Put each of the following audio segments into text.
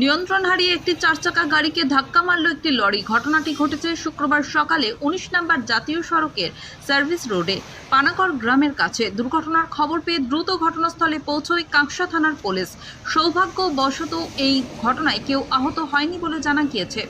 নিয়ন্ত্রণ হারিয়ে একটি চার চাকা গাড়িকে ধাক্কা মারল একটি লরি। ঘটনাটি ঘটেছে শুক্রবার সকালে উনিশ নম্বর জাতীয় সড়কের সার্ভিস রোডে পানাগড় গ্রামের কাছে। দুর্ঘটনার খবর পেয়ে দ্রুত ঘটনাস্থলে পৌঁছয় কাঁকসা থানার পুলিশ। সৌভাগ্যবশত এই ঘটনায় কেউ আহত হয়নি বলে জানা গিয়েছে।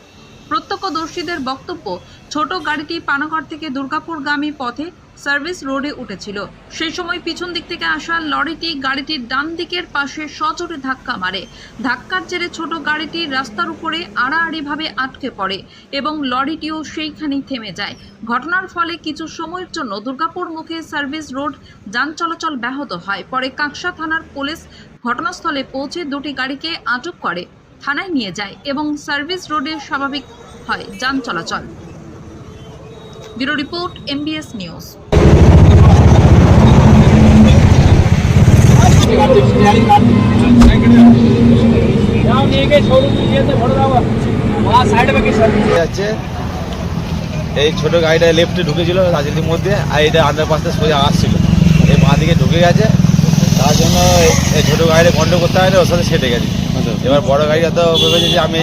প্রত্যক্ষদর্শীদের বক্তব্য, ছোট গাড়িটি পানাগড় থেকে দুর্গাপুরগামী পথে সার্ভিস রোডে উঠেছিল। সেই সময় পিছন দিক থেকে আসা লরিটি গাড়িটির ডান দিকের পাশে সজোরে ধাক্কা মারে। ধাক্কার জেরে ছোট গাড়িটি রাস্তার উপরে আড়াআড়িভাবে আটকে পড়ে এবং লরিটিও সেইখানেই থেমে যায়। ঘটনার ফলে কিছু সময়ের জন্য দুর্গাপুর মুখে সার্ভিস রোড যান চলাচল ব্যাহত হয়। পরে কাঁকসা থানার পুলিশ ঘটনাস্থলে পৌঁছে দুটি গাড়িকে আটক করে, থানায় নিয়ে যায় এবং সার্ভিস রোডে স্বাভাবিক হয় যান চলাচল। Bureau report, MBS news. যাচ্ছে এই ছোট গাড়িটা লেফটে ঢুকেছিল রাজনীতির মধ্যে আর এটা আন্ডারপাস থেকে সোজা আসছিল। এই বাঁ দিকে ঢুকে গেছে। তার জন্য এই- ছোট গাড়িটা বন্ধ করতে হয় ওর সাথে সেটে গেছে। এবার বড় গাড়িটা তো ভেবেছে যে আমি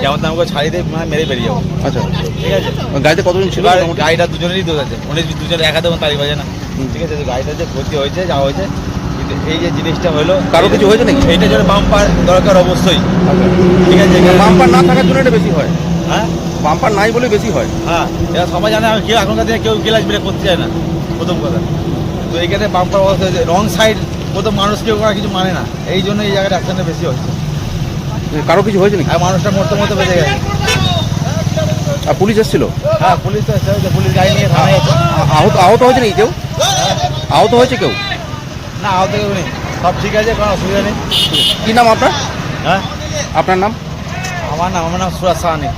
যেমন তেমন করে ছাড়িয়ে দিয়ে মানে মেরে বেরিয়ে যাব। আচ্ছা। ঠিক আছে? গাড়িতে কতজন ছিল? গাড়িটা দুজনেরই দোষ আছে। উনি দুজনে একা দেবেন তারিখ বাজে না ঠিক আছে? গাড়িটা যে ক্ষতি হয়েছে যা হয়েছে এই যে জিনিসটা হলো কারও কিছু হয়েছে নাকি? এইটার জন্য বাম্পার দরকার অবশ্যই। ঠিক আছে বাম্পার না থাকার জন্য এটা বেশি হয়। হ্যাঁ? বাম্পার নাই বলে বেশি হয়। হ্যাঁ এরা সবাই জানে আমি কেউ এখনকার দিনে কেউ গ্লাস ব্রেক করতে চায় না প্রথম কথা। তো এইখানে বাম্পার অবস্থা হয়েছে। রং সাইড প্রথম মানুষ কেউ কিছু মানে না। এই জন্য এই জায়গাটা অ্যাক্সিডেন্টটা বেশি হচ্ছে কারও কিছু হয়েছে নাকি? আর মানুষটা মরতে মরতে বেঁচে গেছে। আর পুলিশ এসেছিল? হ্যাঁ পুলিশ তো এসে হয়েছে পুলিশ গাড়ি নিয়ে থানায় আহত আহত হয়েছে নাকি কেউ? আহত হয়েছে কেউ? না আহত কেউ নেই সব ঠিক আছে কোনো অসুবিধা নেই। কী নাম আপনার? হ্যাঁ? আপনার নাম? আমার নাম আমার নাম সুরাজ সাহানি।